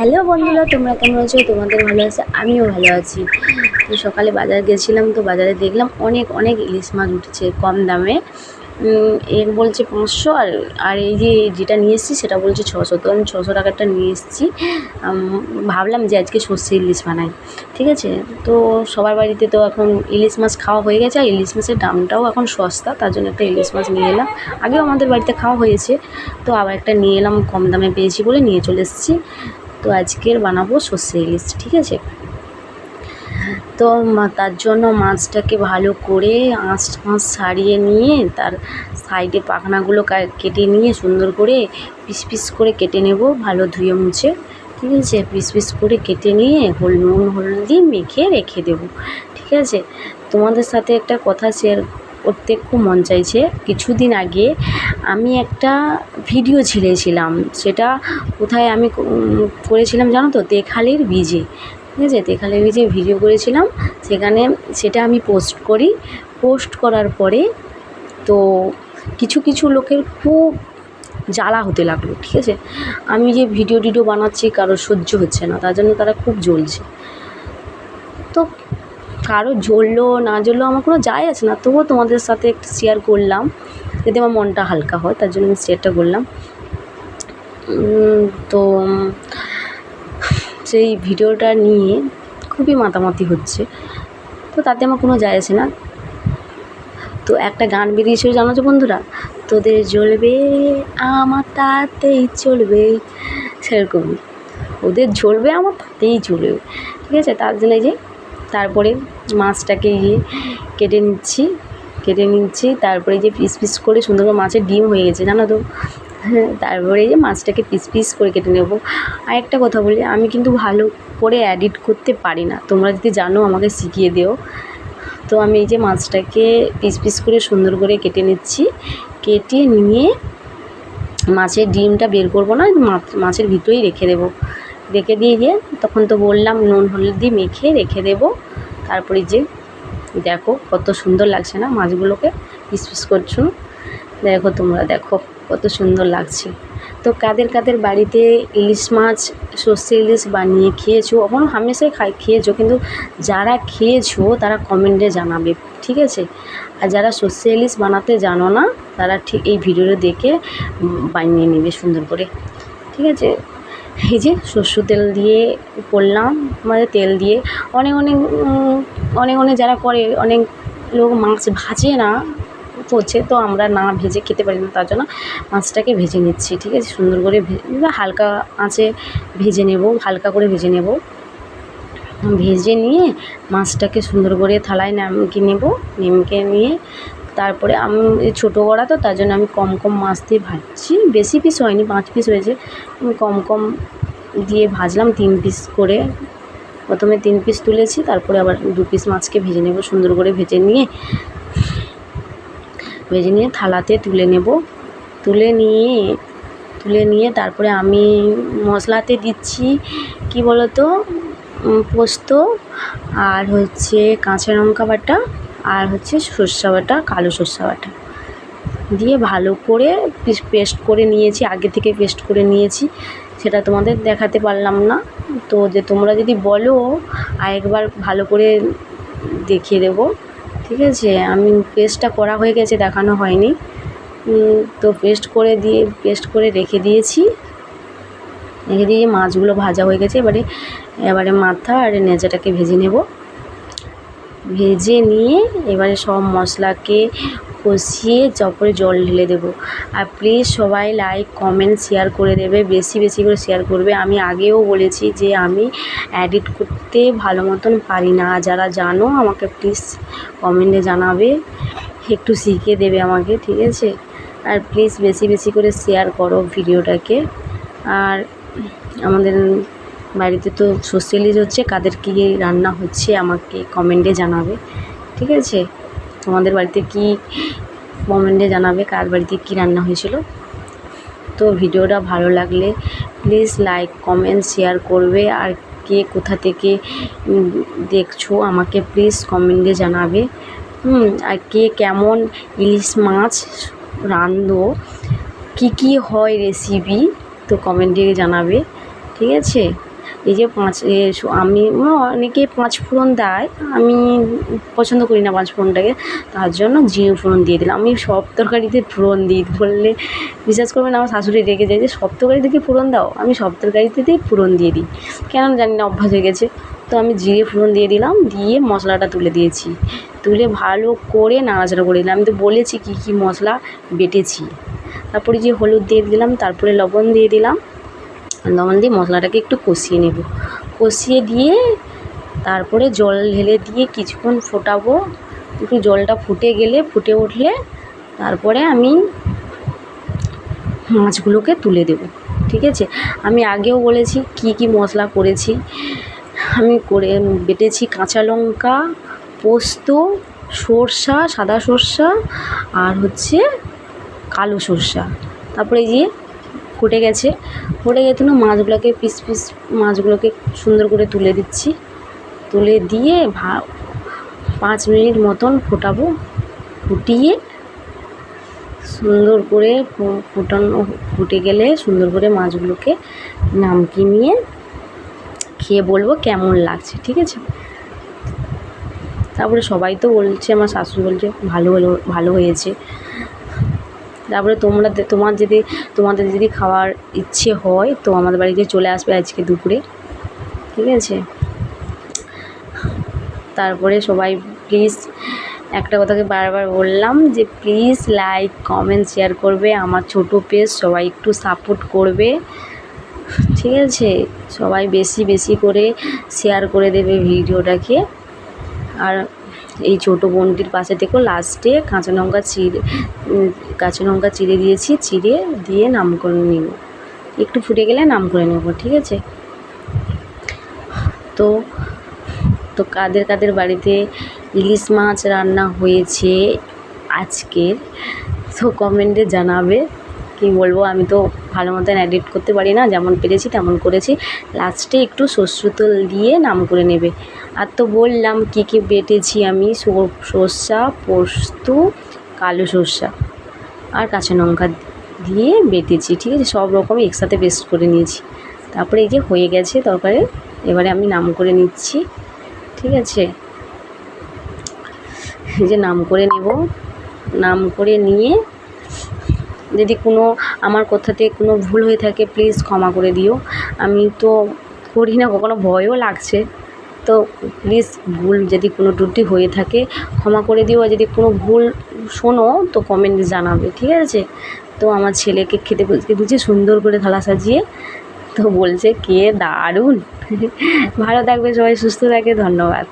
Hello বন্ধুরা, তোমরা কেমন আছো? তোমাদের ভালো আছে? আমিও ভালো আছি। তো সকালে বাজার গেছিলাম, তো বাজারে দেখলাম অনেক অনেক ইলিশ মাছ উঠেছে কম দামে। এর বলছে পাঁচশো আর আর এই যে যেটা নিয়ে এসেছি সেটা বলছে ছশো। তো আমি ছশো টাকারটা নিয়ে এসেছি। ভাবলাম যে আজকে সর্ষে ইলিশ বানাই। ঠিক আছে? তো সবার বাড়িতে তো এখন ইলিশ মাছ খাওয়া হয়ে গেছে, আর ইলিশ মাছের দামটাও এখন সস্তা, তার জন্য একটা ইলিশ মাছ নিয়ে এলাম। আগেও আমাদের বাড়িতে খাওয়া হয়েছে, তো আবার একটা নিয়ে এলাম, কম দামে পেয়েছি বলে নিয়ে চলে এসেছি। তো আজকের বানাবো সর্ষে ইলিশ, ঠিক আছে? তো তার জন্য মাছটাকে ভালো করে আঁশ মাছ ছাড়িয়ে নিয়ে তার সাইডে পাখনাগুলো কেটে নিয়ে সুন্দর করে পিস পিস করে কেটে নেব, ভালো ধুয়ে মুছে, ঠিক আছে? পিস পিস করে কেটে নিয়ে হল, নুন, হলদি মেখে রেখে দেবো, ঠিক আছে? তোমাদের সাথে একটা কথা শেয়ার করতে খুব মন চাইছে। কিছুদিন আগে আমি একটা ভিডিও ছেড়েছিলাম। সেটা কোথায় আমি করেছিলাম জানো তো? তেখালির বীজে। ঠিক আছে? তেখালির বীজে ভিডিও করেছিলাম। সেখানে সেটা আমি পোস্ট করি। পোস্ট করার পরে তো কিছু কিছু লোকের খুব জ্বালা হতে লাগল। ঠিক আছে? আমি যে ভিডিও, টিডিও বানাচ্ছি কারও সহ্য হচ্ছে না। তার জন্য তারা খুব জ্বলছে। তো কারও জ্বললো না জ্বললো আমার কোনো যায় আছে না। তবুও তোমাদের সাথে একটু শেয়ার করলাম, যাতে আমার মনটা হালকা হয়, তার জন্য আমি শেয়ারটা করলাম। তো সেই ভিডিওটা নিয়ে খুবই মাতামাতি হচ্ছে, তো তাতে আমার কোনো যায় আসে না। তো একটা গান বেরিয়েছিল, জানো তো বন্ধুরা? তোদের জ্বলবে, আমার তাতেই চলবে, সেরকমই। ওদের জ্বলবে, আমার তাতেই চলবে, ঠিক আছে? তার জন্য এই যে তারপরে মাছটাকে গিয়ে কেটে নিচ্ছি কেটে নিচ্ছি, তারপরে যে পিস পিস করে সুন্দর করে মাছের ডিম হয়ে গেছে, জানো তো? হ্যাঁ তারপরে যে মাছটাকে পিস পিস করে কেটে নেব। আর একটা কথা বলি, আমি কিন্তু ভালো করে অ্যাডিট করতে পারি না। তোমরা যদি জানো, আমাকে শিখিয়ে দিও। তো আমি এই যে মাছটাকে পিস পিস করে সুন্দর করে কেটে নিচ্ছি। কেটে নিয়ে মাছের ডিমটা বের করব না, মাছ- মাছের ভিতরেই রেখে দেবো। রেখে দিয়ে গিয়ে তখন তো বললাম নুন, হলদি মেখে রেখে দেবো। তারপরে যে দেখো কত সুন্দর লাগছে না মাছগুলোকে পিস পিস করছ? দেখো তোমরা দেখো কত সুন্দর লাগছে। তো কাদের কাদের বাড়িতে ইলিশ মাছ, সর্ষে ইলিশ বানিয়ে খেয়েছো? এখন হামেশাই খাই, খেয়েছো, কিন্তু যারা খেয়েছো তারা কমেন্টে জানাবে, ঠিক আছে? আর যারা সর্ষে ইলিশ বানাতে জানো না, তারা ঠিক এই ভিডিওটা দেখে বানিয়ে নেবে সুন্দর করে, ঠিক আছে? এই যে সর্ষে তেল দিয়ে করলাম মানে তেল দিয়ে। অনেক অনেক অনেক অনেক যারা করে, অনেক লোক মাছ ভাজে না, করছে, তো আমরা না ভেজে খেতে পারি না, তার জন্য মাছটাকে ভেজে নিচ্ছি, ঠিক আছে? সুন্দর করে হালকা আঁচে ভেজে নেব, হালকা করে ভেজে নেব। ভেজে নিয়ে মাছটাকে সুন্দর করে থালায় নামকে নেব? নিমকে নিয়ে তারপরে আমি ছোটো কড়া তো, তার জন্য আমি কম কম মাছ দিয়ে ভাজছি। বেশি পিস হয়নি, পাঁচ পিস হয়েছে। আমি কম কম দিয়ে ভাজলাম, তিন পিস করে। প্রথমে তিন পিস তুলেছি, তারপরে আবার দু পিস মাছকে ভেজে নেব, সুন্দর করে ভেজে নিয়ে। ভেজে নিয়ে থালাতে তুলে নেব। তুলে নিয়ে তুলে নিয়ে তারপরে আমি মশলাতে দিচ্ছি, কি বলতো? পোস্ত আর হচ্ছে কাঁচা লঙ্কা বাটা। আর হচ্ছে সর্ষা বাটা কালো সর্ষা বাটা দিয়ে ভালো করে পিস পেস্ট করে নিয়েছি, আগে থেকে পেস্ট করে নিয়েছি। সেটা তোমাদের দেখাতে পারলাম না। তো যে তোমরা যদি বলো, আরেকবার ভালো করে দেখিয়ে দেবো। ঠিক আছে? আমি পেস্টটা করা হয়ে গেছে, দেখানো হয়নি। তো পেস্ট করে দিয়ে, পেস্ট করে রেখে দিয়েছি। রেখে দিয়ে মাছগুলো ভাজা হয়ে গেছে। এবারে এবারে মাথা আর নেজাটাকে ভেজে নেব। ভেজে নিয়ে এবারে সব মশলাকে কষিয়ে চপরে জল ঢেলে দেবো। আর প্লিজ সবাই লাইক কমেন্ট শেয়ার করে দেবে। বেশি বেশি করে শেয়ার করবে। আমি আগেও বলেছি যে আমি এডিট করতে ভালো মতন পারি না। যারা জানো, আমাকে প্লিজ কমেন্টে জানাবে। একটু শিখিয়ে দেবে আমাকে, ঠিক আছে? আর প্লিজ বেশি বেশি করে শেয়ার করো ভিডিওটাকে। আর আমাদের বাড়িতে তো ইলিশ হচ্ছে, কাদের কী রান্না হচ্ছে আমাকে কমেন্টে জানাবে, ঠিক আছে? তোমাদের বাড়িতে কি কমেন্টে জানাবে, কার বাড়িতে কী রান্না হয়েছিল? তো ভিডিওটা ভালো লাগলে প্লিজ লাইক কমেন্ট শেয়ার করবে। আর কে কোথা থেকে দেখছ আমাকে প্লিজ কমেন্টে জানাবে। হুম, আর কে কেমন ইলিশ মাছ রান্ধো, কী কী হয় রেসিপি তো কমেন্টে জানাবে, ঠিক আছে? এই যে পাঁচ আমি অনেকে পাঁচ ফোড়ন দেয়, আমি পছন্দ করি না পাঁচ ফোড়নটাকে, তার জন্য জিরে ফোড়ন দিয়ে দিলাম। আমি সব তরকারিতে ফোড়ন দিই, বললে বিশ্বাস করবেন আমার শাশুড়ি রেগে যায় যে, সব তরকারিতে কি ফোড়ন দাও? আমি সব তরকারিতেই ফোড়ন দিয়ে দিই। কেন জানি না, অভ্যাস হয়ে গেছে। তো আমি জিরে ফোড়ন দিয়ে দিলাম, দিয়ে মশলাটা তুলে দিয়েছি। তুলে ভালো করে নাড়াচাড়া করে দিলাম। আমি তো বলেছি কী কী মশলা বেটেছি। তারপরে যে হলুদ দিয়ে দিলাম, তারপরে লবণ দিয়ে দিলাম। লবণ দিয়ে মশলাটাকে একটু কষিয়ে নেব। কষিয়ে দিয়ে তারপরে জল ঢেলে দিয়ে কিছুক্ষণ ফোটাবো। একটু জলটা ফুটে গেলে, ফুটে উঠলে তারপরে আমি মাছগুলোকে তুলে দেবো, ঠিক আছে? আমি আগেও বলেছি কী কী মশলা করেছি। আমি করে বেটেছি কাঁচা লঙ্কা, পোস্ত, সর্ষা, সাদা সর্ষা আর হচ্ছে কালো সর্ষা। তারপরে যে ফুটে গেছে। ফুটে গেছে না মাছগুলোকে পিস পিস মাছগুলোকে সুন্দর করে তুলে দিচ্ছি। তুলে দিয়ে ভা পাঁচ মিনিট মতন ফোটাবো। ফুটিয়ে সুন্দর করে ফুটানো ফুটে গেলে সুন্দর করে মাছগুলোকে নামকি নিয়ে খেয়ে বলব কেমন লাগছে, ঠিক আছে? তারপরে সবাই তো বলছে, আমার শাশুড়ি বলছে, ভালো হলো, ভালো হয়েছে। তারপরে তোমরা তোমার যদি, তোমাদের যদি খাওয়ার ইচ্ছে হয়, তো আমাদের বাড়িতে চলে আসবে আজকে দুপুরে। ঠিক আছে? তারপরে সবাই প্লিজ একটা কথাকে বারবার বললাম যে প্লিজ লাইক কমেন্ট শেয়ার করবে। আমার ছোটো পেজ সবাই একটু সাপোর্ট করবে। ঠিক আছে? সবাই বেশি বেশি করে শেয়ার করে দেবে ভিডিওটাকে। আর এই ছোটো বোনটির পাশে দেখো লাস্টে কাঁচা লঙ্কা চিড়ে কাঁচা লঙ্কা চিড়ে দিয়েছি, চিড়ে দিয়ে নাম করে নেব। একটু ফুটে গেলে নাম করে নেব, ঠিক আছে? তো তো কাদের কাদের বাড়িতে ইলিশ মাছ রান্না হয়েছে আজকের, তো কমেন্টে জানাবে। কি বলব, আমি তো ভালো মতন এডিট করতে পারি না, যেমন পেরেছি তেমন করেছি। লাস্টে একটু সর্ষে তেল দিয়ে নাম করে নেবে। আর তো বললাম, কী কী বেটেছি আমি? সর- সর্ষা, পোস্ত, কালো সর্ষা আর কাঁচা লঙ্কা দিয়ে বেটেছি, ঠিক আছে? সব রকম একসাথে পেস্ট করে নিয়েছি। তারপরে এই যে হয়ে গেছে তরকারি, এবারে আমি নাম করে নিচ্ছি, ঠিক আছে? এই যে নাম করে নেব, নাম করে নিয়ে যদি কোনো, আমার কথাতে কোনো ভুল হয়ে থাকে প্লিজ ক্ষমা করে দিও। আমি তো করি না, কখনো ভয়ও লাগছে। তো প্লিজ ভুল যদি কোনো ত্রুটি হয়ে থাকে, ক্ষমা করে দিও। আর যদি কোনো ভুল শোনো, তো কমেন্টে জানাবে, ঠিক আছে? তো আমার ছেলেকে খেতে বলতে দিচ্ছে সুন্দর করে থালা সাজিয়ে? তো বলছে, কে দারুণ। ভালো থাকবে সবাই, সুস্থ থাকে, ধন্যবাদ।